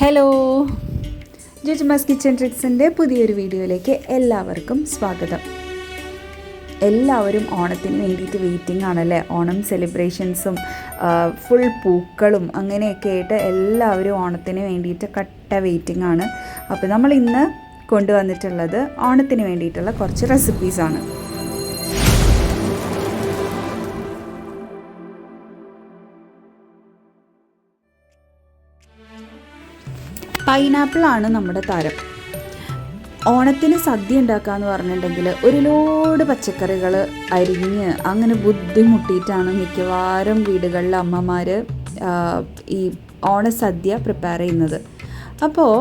Hello ജുജ്മാസ് kitchen ട്രിക്സിന്റെ പുതിയൊരു വീഡിയോയിലേക്ക് എല്ലാവർക്കും സ്വാഗതം. എല്ലാവരും ഓണത്തിന് വേണ്ടിയിട്ട് വെയിറ്റിംഗ് ആണല്ലേ? ഓണം സെലിബ്രേഷൻസും ഫുൾ പൂക്കളും അങ്ങനെയൊക്കെ ആയിട്ട് എല്ലാവരും ഓണത്തിന് വേണ്ടിയിട്ട് കട്ട വെയിറ്റിംഗ് ആണ്. അപ്പോൾ നമ്മൾ ഇന്ന് കൊണ്ടുവന്നിട്ടുള്ളത് ഓണത്തിന് വേണ്ടിയിട്ടുള്ള കുറച്ച് റെസിപ്പീസാണ് പൈനാപ്പിളാണ് നമ്മുടെ താരം. ഓണത്തിന് സദ്യ ഉണ്ടാക്കുക എന്ന് പറഞ്ഞിട്ടുണ്ടെങ്കിൽ ഒരു ലോഡ് പച്ചക്കറികൾ അരിഞ്ഞ് അങ്ങനെ ബുദ്ധിമുട്ടിയിട്ടാണ് മിക്കവാറും വീടുകളിൽ അമ്മമാർ ഈ ഓണസദ്യ പ്രിപ്പയർ ചെയ്യുന്നത്. അപ്പോൾ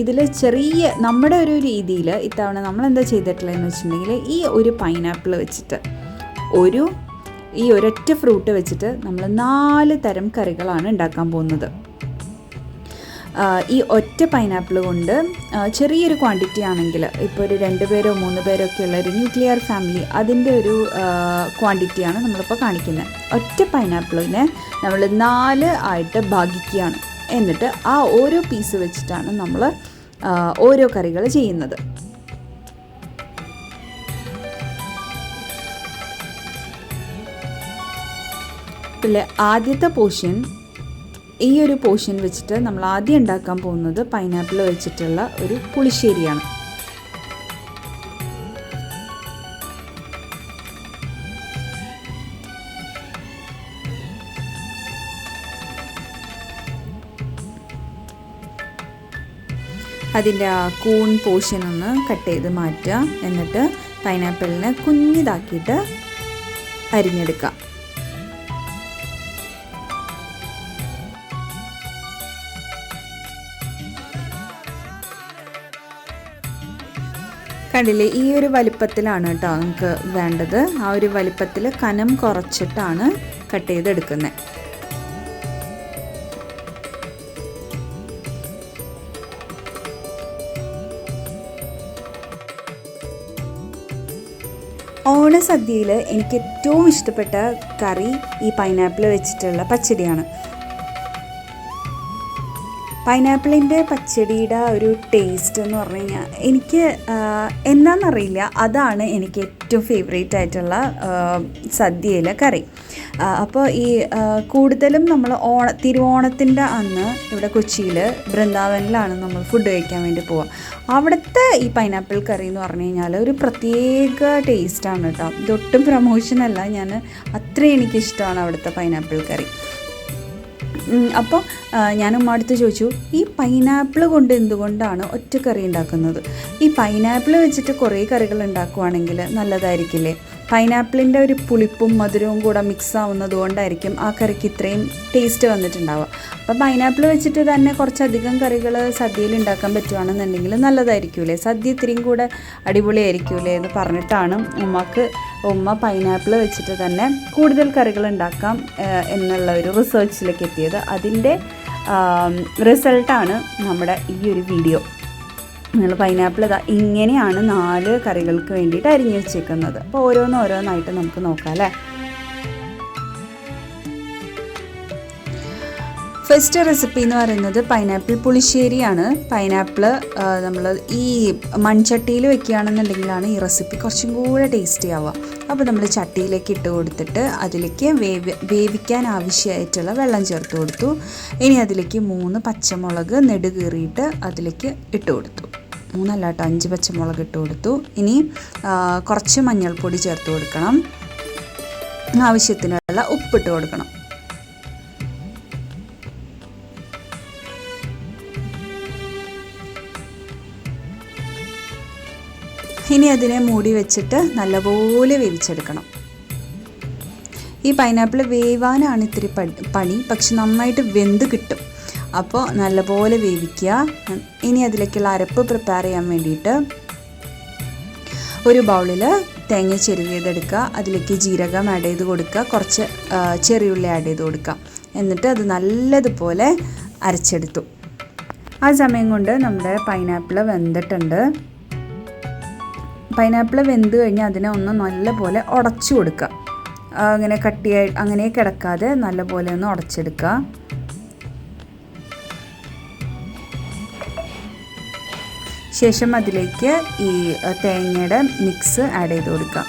ഇതിൽ ചെറിയ നമ്മുടെ ഒരു രീതിയിൽ ഇത്തവണ നമ്മൾ എന്താ ചെയ്തിട്ടുള്ളതെന്ന് വെച്ചിട്ടുണ്ടെങ്കിൽ ഈ ഒരു പൈനാപ്പിൾ വെച്ചിട്ട് ഒരു ഈ ഒരൊറ്റ ഫ്രൂട്ട് വെച്ചിട്ട് നമ്മൾ നാല് തരം കറികളാണ് ഉണ്ടാക്കാൻ പോകുന്നത്. ഈ ഒറ്റ പൈനാപ്പിൾ കൊണ്ട് ചെറിയൊരു ക്വാണ്ടിറ്റി ആണെങ്കിൽ ഇപ്പോൾ ഒരു രണ്ട് പേരോ മൂന്ന് പേരോ ഒക്കെ ഉള്ള ഒരു ന്യൂക്ലിയർ ഫാമിലി അതിന്റെ ഒരു ക്വാണ്ടിറ്റിയാണ് നമ്മളിപ്പോൾ കാണിക്കുന്നത് ഒറ്റ പൈനാപ്പിളിനെ നമ്മൾ നാല് ആയിട്ട് ഭാഗിക്കുകയാണ്. എന്നിട്ട് ആ ഓരോ പീസ് വെച്ചിട്ടാണ് നമ്മൾ ഓരോ കറികൾ ചെയ്യുന്നത്. ആദ്യത്തെ പോർഷൻ ഈ ഒരു പോർഷൻ വെച്ചിട്ട് നമ്മൾ ആദ്യം ഉണ്ടാക്കാൻ പോകുന്നത് പൈനാപ്പിൾ വെച്ചിട്ടുള്ള ഒരു പുളിശ്ശേരിയാണ്. അതിന്റെ ആ കൂൺ പോർഷൻ ഒന്ന് കട്ട് ചെയ്ത് മാറ്റുക. എന്നിട്ട് പൈനാപ്പിളിനെ കുഞ്ഞിതാക്കിയിട്ട് അരിഞ്ഞെടുക്കുക. കണ്ടില്ലേ ഈ ഒരു വലിപ്പത്തിലാണ് കേട്ടോ നമുക്ക് വേണ്ടത്. ആ ഒരു വലിപ്പത്തിൽ കനം കുറച്ചിട്ടാണ് കട്ട് ചെയ്തെടുക്കുന്നത് ഓണസദ്യയിൽ എനിക്ക് ഏറ്റവും ഇഷ്ടപ്പെട്ട കറി ഈ പൈനാപ്പിൾ വെച്ചിട്ടുള്ള പച്ചടിയാണ്. പൈനാപ്പിളിന്റെ പച്ചടിയുടെ ഒരു ടേസ്റ്റ് എന്ന് പറഞ്ഞു കഴിഞ്ഞാൽ എനിക്ക് എന്താണെന്നറിയില്ല അതാണ് എനിക്ക് ഏറ്റവും ഫേവറേറ്റ് ആയിട്ടുള്ള സദ്യയിലെ കറി. അപ്പോൾ ഈ കൂടുതലും നമ്മൾ ഓണ തിരുവോണത്തിന്റെ അന്ന് ഇവിടെ കൊച്ചിയിൽ ബൃന്ദാവനിലാണ് നമ്മൾ ഫുഡ് കഴിക്കാൻ വേണ്ടി പോവുക. അവിടുത്തെ ഈ പൈനാപ്പിൾ കറി എന്ന് പറഞ്ഞു കഴിഞ്ഞാൽ ഒരു പ്രത്യേക ടേസ്റ്റാണ് കേട്ടോ. ഇതൊട്ടും പ്രമോഷനല്ല ഞാൻ അത്രയും എനിക്കിഷ്ടമാണ് അവിടുത്തെ പൈനാപ്പിൾ കറി. അപ്പോൾ ഞാൻ അടുത്ത് ചോദിച്ചു ഈ പൈനാപ്പിൾ കൊണ്ട് എന്തുകൊണ്ടാണ് ഒറ്റ കറി ഉണ്ടാക്കുന്നത്? ഈ പൈനാപ്പിൾ വെച്ചിട്ട് കുറേ കറികൾ ഉണ്ടാക്കുവാണെങ്കിൽ നല്ലതായിരിക്കില്ലേ? പൈനാപ്പിളിന്റെ ഒരു പുളിപ്പും മധുരവും കൂടെ മിക്സ് ആവുന്നത് കൊണ്ടായിരിക്കും ആ കറിക്ക് ഇത്രയും ടേസ്റ്റ് വന്നിട്ടുണ്ടാവുക. അപ്പോൾ പൈനാപ്പിൾ വെച്ചിട്ട് തന്നെ കുറച്ചധികം കറികൾ സദ്യയിൽ ഉണ്ടാക്കാൻ പറ്റുവാണെന്നുണ്ടെങ്കിൽ നല്ലതായിരിക്കൂലേ? സദ്യ ഇത്രയും കൂടെ അടിപൊളിയായിരിക്കൂലേ എന്ന് പറഞ്ഞിട്ടാണ് ഉമ്മക്ക് ഉമ്മ പൈനാപ്പിൾ വെച്ചിട്ട് തന്നെ കൂടുതൽ കറികൾ ഉണ്ടാക്കാം എന്നുള്ള ഒരു റിസർച്ചിലേക്ക് എത്തിയത്. അതിന്റെ റിസൾട്ടാണ് നമ്മുടെ ഈ ഒരു വീഡിയോ നിങ്ങൾ പൈനാപ്പിൾ ഇതാ ഇങ്ങനെയാണ് നാല് കറികൾക്ക് വേണ്ടിയിട്ട് അരിഞ്ഞു വെച്ചേക്കുന്നത്. അപ്പോൾ ഓരോന്ന് ഓരോന്നായിട്ട് നമുക്ക് നോക്കാം അല്ലേ? ഫസ്റ്റ് റെസിപ്പി എന്ന് പറയുന്നത് പൈനാപ്പിൾ പുളിശ്ശേരിയാണ്. പൈനാപ്പിൾ നമ്മൾ ഈ മൺചട്ടിയിൽ വെക്കുകയാണെന്നുണ്ടെങ്കിലാണ് ഈ റെസിപ്പി കുറച്ചും കൂടെ ടേസ്റ്റി ആവുക. അപ്പോൾ നമ്മൾ ചട്ടിയിലേക്ക് ഇട്ട് കൊടുത്തിട്ട് അതിലേക്ക് വേവി വേവിക്കാൻ ആവശ്യമായിട്ടുള്ള വെള്ളം ചേർത്ത് കൊടുത്തു. ഇനി അതിലേക്ക് മൂന്ന് പച്ചമുളക് നെടുകീറിയിട്ട് അതിലേക്ക് ഇട്ട് കൊടുത്തു. മൂന്നല്ല കേട്ടോ അഞ്ച് പച്ചമുളക് ഇട്ട് കൊടുത്തു. ഇനി കുറച്ച് മഞ്ഞൾപ്പൊടി ചേർത്ത് കൊടുക്കണം. ആവശ്യത്തിനുള്ള ഉപ്പിട്ട് കൊടുക്കണം. ഇനി അതിനെ മൂടി വെച്ചിട്ട് നല്ലപോലെ വേവിച്ചെടുക്കണം. ഈ പൈനാപ്പിൾ വേവാനാണ് ഇത്തിരി പണി. പക്ഷെ നന്നായിട്ട് വെന്ത് കിട്ടും. അപ്പോൾ നല്ലപോലെ വേവിക്കുക. ഇനി അതിലേക്കുള്ള അരപ്പ് പ്രിപ്പയർ ചെയ്യാൻ വേണ്ടിയിട്ട് ഒരു ബൗളിൽ തേങ്ങ ചെരുവിയതെടുക്കുക അതിലേക്ക് ജീരകം ആഡ് ചെയ്ത് കൊടുക്കുക. കുറച്ച് ചെറിയുള്ളി ആഡ് ചെയ്ത് കൊടുക്കുക. എന്നിട്ട് അത് നല്ലതുപോലെ അരച്ചെടുത്തു. ആ സമയം കൊണ്ട് നമ്മുടെ പൈനാപ്പിൾ വെന്തിട്ടുണ്ട്. പൈനാപ്പിൾ വെന്ത് കഴിഞ്ഞാൽ അതിനെ ഒന്ന് നല്ലപോലെ ഉടച്ചു കൊടുക്കുക. അങ്ങനെ കട്ടിയായി അങ്ങനെ കിടക്കാതെ നല്ലപോലെ ഒന്ന് ഉടച്ചെടുക്കുക. ശേഷം അതിലേക്ക് ഈ തേങ്ങയുടെ മിക്സ് ആഡ് ചെയ്ത് കൊടുക്കാം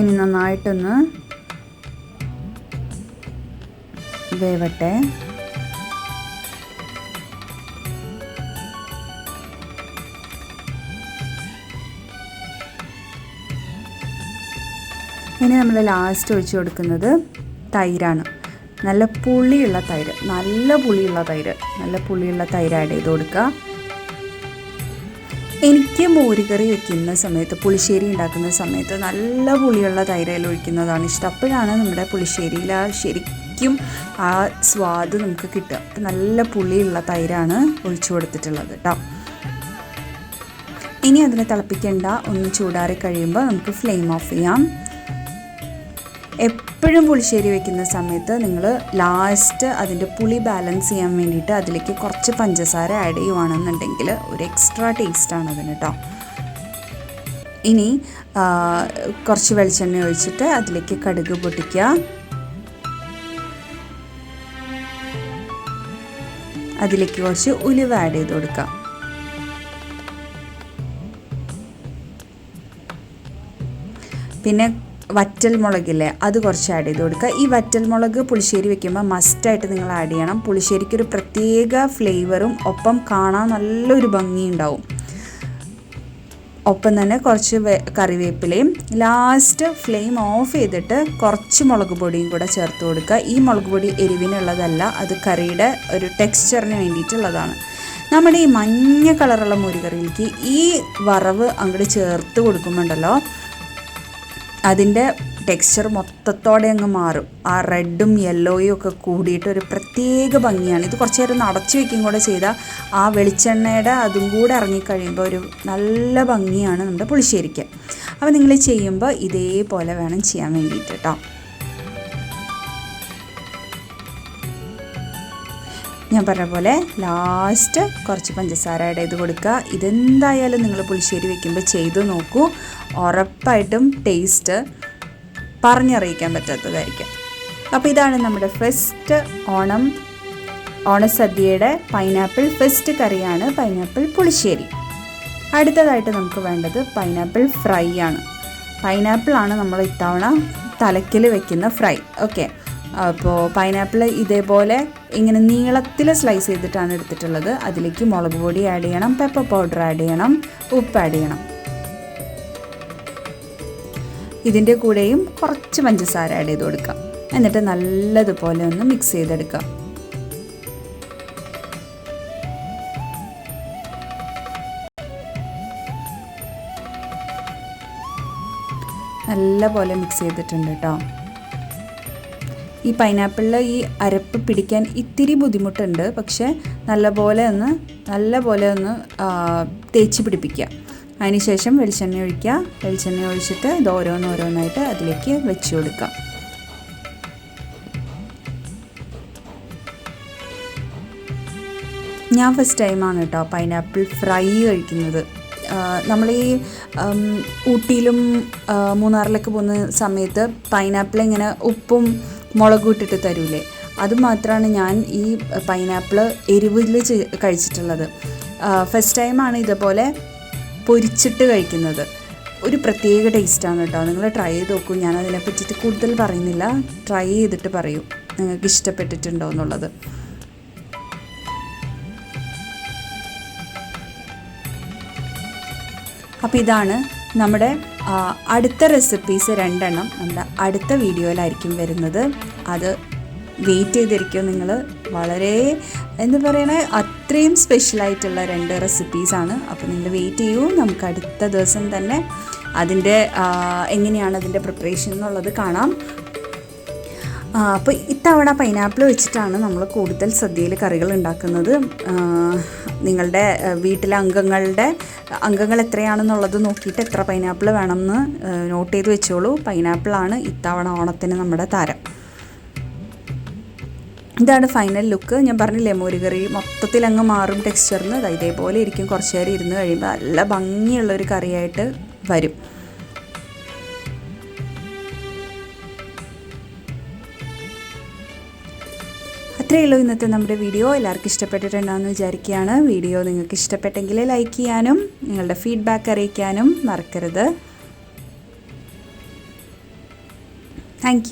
ഇനി നന്നായിട്ടൊന്ന് വേവട്ടെ. ഇനി നമ്മൾ ലാസ്റ്റ് ഒഴിച്ചു കൊടുക്കുന്നത് തൈരാണ്. നല്ല പുളിയുള്ള തൈര് നല്ല പുളിയുള്ള തൈര് നല്ല പുളിയുള്ള തൈര് ആഡ് ചെയ്ത് കൊടുക്കുക. എനിക്ക് മോരുകറി വെക്കുന്ന സമയത്ത് പുളിശ്ശേരി ഉണ്ടാക്കുന്ന സമയത്ത് നല്ല പുളിയുള്ള തൈരയിൽ ഒഴിക്കുന്നതാണ് ഇഷ്ടം. അപ്പോഴാണ് നമ്മുടെ പുളിശ്ശേരിയിൽ ആ ശരിക്കും ആ സ്വാദ് നമുക്ക് കിട്ടുക. അപ്പം നല്ല പുളിയുള്ള തൈരാണ് ഒഴിച്ചു കൊടുത്തിട്ടുള്ളത് കേട്ടോ ഇനി അതിനെ തിളപ്പിക്കേണ്ട ഒന്ന് ചൂടാറി കഴിയുമ്പോൾ നമുക്ക് ഫ്ലെയിം ഓഫ് ചെയ്യാം. എപ്പോഴും പുളിശ്ശേരി വെക്കുന്ന സമയത്ത് നിങ്ങൾ ലാസ്റ്റ് അതിന്റെ പുളി ബാലൻസ് ചെയ്യാൻ വേണ്ടിയിട്ട് അതിലേക്ക് കുറച്ച് പഞ്ചസാര ആഡ് ചെയ്യുവാണെന്നുണ്ടെങ്കിൽ ഒരു എക്സ്ട്രാ ടേസ്റ്റാണ് അതിന് കേട്ടോ ഇനി കുറച്ച് വെളിച്ചെണ്ണ ഒഴിച്ചിട്ട് അതിലേക്ക് കടുക് പൊട്ടിക്കുക. അതിലേക്ക് കുറച്ച് ഉലുവ ആഡ് ചെയ്ത് കൊടുക്കുക. പിന്നെ വറ്റൽ മുളകില്ലേ അത് കുറച്ച് ആഡ് ചെയ്ത് കൊടുക്കുക. ഈ വറ്റൽ മുളക് പുളിശ്ശേരി വെക്കുമ്പോൾ മസ്റ്റായിട്ട് നിങ്ങൾ ആഡ് ചെയ്യണം. പുളിശ്ശേരിക്ക് ഒരു പ്രത്യേക ഫ്ലേവറും ഒപ്പം കാണാൻ നല്ലൊരു ഭംഗിയുണ്ടാവും ഒപ്പം തന്നെ കുറച്ച് കറിവേപ്പിലയും ലാസ്റ്റ് ഫ്ലെയിം ഓഫ് ചെയ്തിട്ട് കുറച്ച് മുളക് പൊടിയും കൂടെ ചേർത്ത് കൊടുക്കുക. ഈ മുളക് പൊടി എരിവിനുള്ളതല്ല അത് കറിയുടെ ഒരു ടെക്സ്ചറിന് വേണ്ടിയിട്ടുള്ളതാണ്. നമ്മുടെ ഈ മഞ്ഞ കളറുള്ള മുരികറിയിലേക്ക് ഈ വറവ് അങ്ങോട്ട് ചേർത്ത് കൊടുക്കുമ്പോണ്ടല്ലോ അതിന്റെ ടെക്സ്ചർ മൊത്തത്തോടെ അങ്ങ് മാറും. ആ റെഡും യെല്ലോയും ഒക്കെ കൂടിയിട്ട് ഒരു പ്രത്യേക ഭംഗിയാണ്. ഇത് കുറച്ച് നേരം അടച്ചു വെക്കും കൂടെ ചെയ്താൽ ആ വെളിച്ചെണ്ണയുടെ അതും കൂടെ ഇറങ്ങിക്കഴിയുമ്പോൾ ഒരു നല്ല ഭംഗിയാണ് നമ്മുടെ പുളിശ്ശേരിക്ക്. അപ്പോൾ നിങ്ങൾ ചെയ്യുമ്പോൾ ഇതേപോലെ വേണം ചെയ്യാൻ വേണ്ടിയിട്ട് കേട്ടോ. ഞാൻ പറഞ്ഞ പോലെ ലാസ്റ്റ് കുറച്ച് പഞ്ചസാര ആഡ് ചെയ്ത് കൊടുക്കുക. ഇതെന്തായാലും നിങ്ങൾ പുളിശ്ശേരി വെക്കുമ്പോൾ ചെയ്ത് നോക്കൂ. ഉറപ്പായിട്ടും ടേസ്റ്റ് പറഞ്ഞറിയിക്കാൻ പറ്റാത്തതായിരിക്കും. അപ്പോൾ ഇതാണ് നമ്മുടെ ഫസ്റ്റ് ഓണം ഓണസദ്യയുടെ പൈനാപ്പിൾ ഫസ്റ്റ് കറിയാണ് പൈനാപ്പിൾ പുളിശ്ശേരി. അടുത്തതായിട്ട് നമുക്ക് വേണ്ടത് പൈനാപ്പിൾ ഫ്രൈ ആണ്. പൈനാപ്പിൾ ആണ് നമ്മൾ ഇത്തവണ തലക്കിൽ വെക്കുന്ന ഫ്രൈ ഓക്കെ അപ്പോൾ പൈനാപ്പിൾ ഇതേപോലെ ഇങ്ങനെ നീളത്തിൽ സ്ലൈസ് ചെയ്തിട്ടാണ് എടുത്തിട്ടുള്ളത്. അതിലേക്ക് മുളക് പൊടി ആഡ് ചെയ്യണം പെപ്പർ പൗഡർ ആഡ് ചെയ്യണം ഉപ്പ് ആഡ് ചെയ്യണം. ഇതിന്റെ കൂടെയും കുറച്ച് പഞ്ചസാര ആഡ് ചെയ്ത് കൊടുക്കാം. എന്നിട്ട് നല്ലതുപോലെ ഒന്ന് മിക്സ് ചെയ്തെടുക്കാം. നല്ല പോലെ മിക്സ് ചെയ്തിട്ടുണ്ട് കേട്ടോ. ഈ പൈനാപ്പിളിൽ ഈ അരപ്പ് പിടിക്കാൻ ഇത്തിരി ബുദ്ധിമുട്ടുണ്ട്. പക്ഷേ നല്ലപോലെ ഒന്ന് നല്ലപോലെ ഒന്ന് തേച്ച് പിടിപ്പിക്കുക. അതിനുശേഷം വെളിച്ചെണ്ണ ഒഴിക്കുക. വെളിച്ചെണ്ണ ഒഴിച്ചിട്ട് ഇത് ഓരോന്നോരോന്നായിട്ട് അതിലേക്ക് വെച്ച് കൊടുക്കുക. ഞാൻ ഫസ്റ്റ് ടൈമാണ് കേട്ടോ പൈനാപ്പിൾ ഫ്രൈ കഴിക്കുന്നത്. നമ്മൾ ഈ ഊട്ടിയിലും മൂന്നാറിലൊക്കെ പോകുന്ന സമയത്ത് പൈനാപ്പിൾ ഇങ്ങനെ ഉപ്പും മുളകും ഇട്ടിട്ട് തരൂലേ അതുമാത്രമാണ് ഞാൻ ഈ പൈനാപ്പിൾ എരിവിൽ കഴിച്ചിട്ടുള്ളത്. ഫസ്റ്റ് ടൈമാണ് ഇതുപോലെ പൊരിച്ചിട്ട് കഴിക്കുന്നത്. ഒരു പ്രത്യേക ടേസ്റ്റാണ് കേട്ടോ നിങ്ങൾ ട്രൈ ചെയ്ത് നോക്കൂ. ഞാൻ അതിനെ പറ്റിയിട്ട് കൂടുതൽ പറയുന്നില്ല. ട്രൈ ചെയ്തിട്ട് പറയൂ. നിങ്ങൾക്ക് ഇഷ്ടപ്പെട്ടിട്ടുണ്ടോ എന്നുള്ളത്. അപ്പോൾ ഇതാണ് നമ്മുടെ അടുത്ത റെസിപ്പീസ് രണ്ടെണ്ണം നമ്മുടെ അടുത്ത വീഡിയോയിലായിരിക്കും വരുന്നത്. അത് വെയിറ്റ് ചെയ്തിരിക്കും. നിങ്ങൾ വളരെ എന്ന് പറയണ അത്രയും സ്പെഷ്യലായിട്ടുള്ള രണ്ട് റെസിപ്പീസാണ് അപ്പോൾ നിങ്ങൾ വെയിറ്റ് ചെയ്യൂ. നമുക്ക് അടുത്ത ദിവസം തന്നെ അതിന്റെ എങ്ങനെയാണ് അതിന്റെ പ്രിപ്പറേഷൻ എന്നുള്ളത് കാണാം. അപ്പോൾ ഇത്തവണ പൈനാപ്പിൾ വെച്ചിട്ടാണ് നമ്മൾ കൂടുതൽ സദ്യയിൽ കറികൾ ഉണ്ടാക്കുന്നത്. നിങ്ങളുടെ വീട്ടിലെ അംഗങ്ങളുടെ അംഗങ്ങൾ എത്രയാണെന്നുള്ളത് നോക്കിയിട്ട് എത്ര പൈനാപ്പിൾ വേണമെന്ന് നോട്ട് ചെയ്ത് വെച്ചോളൂ. പൈനാപ്പിളാണ് ഇത്തവണ ഓണത്തിന് നമ്മുടെ താരം. ഇതാണ് ഫൈനൽ ലുക്ക് ഞാൻ പറഞ്ഞില്ലേ മോരുകറി മൊത്തത്തിൽ അങ്ങ് മാറും ടെക്സ്ചറിന് ഇതേപോലെ ഇരിക്കും. കുറച്ച് നേരം ഇരുന്ന് കഴിയുമ്പോൾ നല്ല ഭംഗിയുള്ളൊരു കറിയായിട്ട് വരും. അത്രയേ ഉള്ളൂ ഇന്നത്തെ നമ്മുടെ വീഡിയോ. എല്ലാവർക്കും ഇഷ്ടപ്പെട്ടിട്ടുണ്ടാകുമെന്ന് വിചാരിക്കുകയാണ്. വീഡിയോ നിങ്ങൾക്ക് ഇഷ്ടപ്പെട്ടെങ്കിൽ ലൈക്ക് ചെയ്യാനും നിങ്ങളുടെ ഫീഡ്ബാക്ക് അറിയിക്കാനും മറക്കരുത്. താങ്ക്